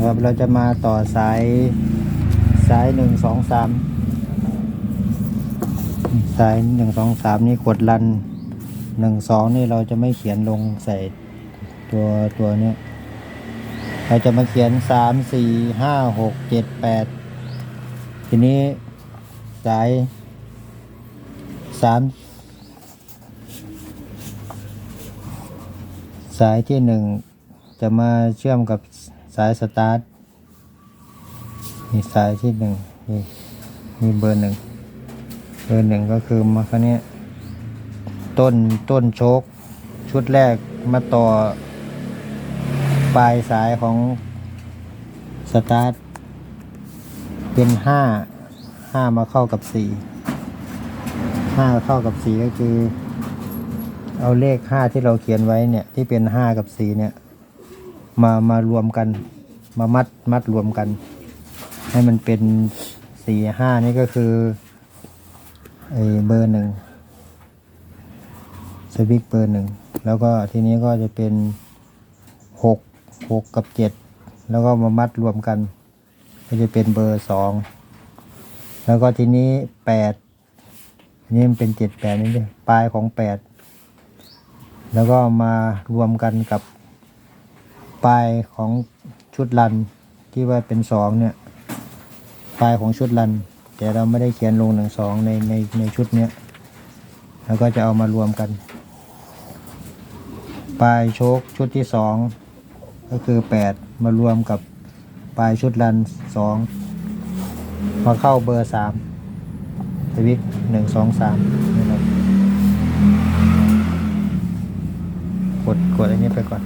นะครับเราจะมาต่อสายสายหนึ่งสองสามสายหนึ่งสองสามนี่กดรันหนึ่งสองนี่เราจะไม่เขียนลงใส่ตัวตัวเนี้ยเราจะมาเขียนสามสี่ห้าหกเจ็ดแปดทีนี้สายสามสายที่หนึ่งจะมาเชื่อมกับ สายสตาร์ทนี่สายที่หนึ่งนี่มีเบอร์หนึ่งเบอร์หนึ่งก็คือมาคันนี้ต้นต้นโชค ชุดแรกมาต่อ ปลายสายของสตาร์ทเป็นห้าห้ามาเข้ากับสี่ห้าเข้ากับสี่ก็คือ เอาเลขห้าที่เราเขียนไว้เนี่ย ที่เป็นห้ากับสี่เนี่ย มามารวมกัน มามัดมัดรวมกัน ให้มันเป็นสี่ห้านี่ก็คือไอ้เบอร์หนึ่งสวิกเบอร์หนึ่งแล้วก็ทีนี้ก็จะเป็นหกหกกับเจ็ดแล้วก็มามัดรวมกัน ก็จะเป็นเบอร์สองแล้วก็ทีนี้แปดอันนี้มันเป็นเจ็ดแปดนี่เลยปลายของแปดแล้วก็มารวมกันกับ ปลายของชุดรันที่ว่าเป็นสองเนี่ยปลายของชุดรัน แต่เราไม่ได้เขียนลงหนึ่งสองในในในชุดเนี้ยแล้วก็จะเอามารวมกัน ปลายโชคชุดที่สองก็คือแปดมารวมกับปลายชุดรันสองมาเข้าเบอร์สามสวิตหนึ่งสองสามนะครับกดกดอันนี้ไปก่อน